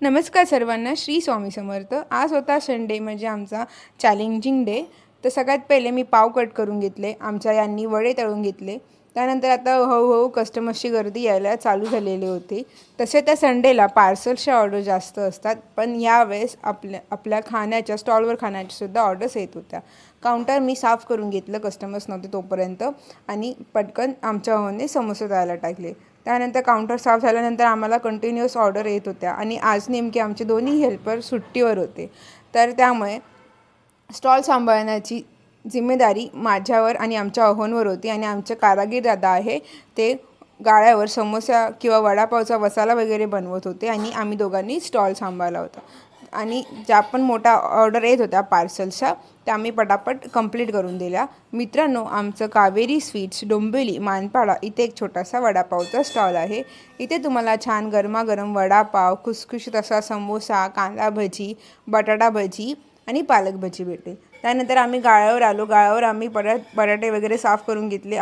नमस्कार सर्वांना श्री स्वामी समर्थ. आज होता संडे म्हणजे आमचा चॅलेंजिंग डे तर सगळ्यात पहिले मी पाव कट करून घेतले. आमच्या यांनी वडे तळून घेतले. त्यानंतर आता हळूहळू कस्टमर्सची गर्दी यायला चालू झालेली होती. तसे त्या संडेला पार्सलच्या ऑर्डर जास्त असतात. पण यावेळेस आपल्या आपल्या खाण्याच्या स्टॉलवर खाण्याच्यासुद्धा ऑर्डर्स येत होत्या. काउंटर मी साफ करून घेतलं. कस्टमर्स नव्हते तोपर्यंत. आणि पटकन आमच्या होने समोसे तळायला टाकले. त्यानंतर काउंटर साफ झाल्यानंतर आम्हाला कंटिन्युअस ऑर्डर येत होत्या. आणि आज नेमके आमचे दोन्ही हेल्पर सुट्टीवर होते. तर त्यामुळे स्टॉल सांभाळण्याची जिम्मेदारी माझ्यावर आणि आमच्या अहोनवर होती. आणि आमचे कारागीर दादा आहे ते गाळ्यावर समोसा किंवा वडापावचा मसाला वगैरे बनवत होते. आणि आम्ही दोघांनी स्टॉल सांभाळला होता. आणि ज्या पण मोठ्या ऑर्डर येत होत्या पार्सलच्या त्या आम्ही पटापट कंप्लीट करून दिल्या. मित्रांनो आमचं कावेरी स्वीट्स डोंबिवली मानपाडा इथे एक छोटासा वडापावचा स्टॉल आहे. इथे तुम्हाला छान गरमागरम वडापाव खुसखुशीत असा समोसा कांदा भजी बटाटा भजी आणि पालक भजी भेटेल. त्यानंतर आम्ही गाळ्यावर आलो. गाळ्यावर आम्ही परत बटाटे वगैरे साफ करून घेतले.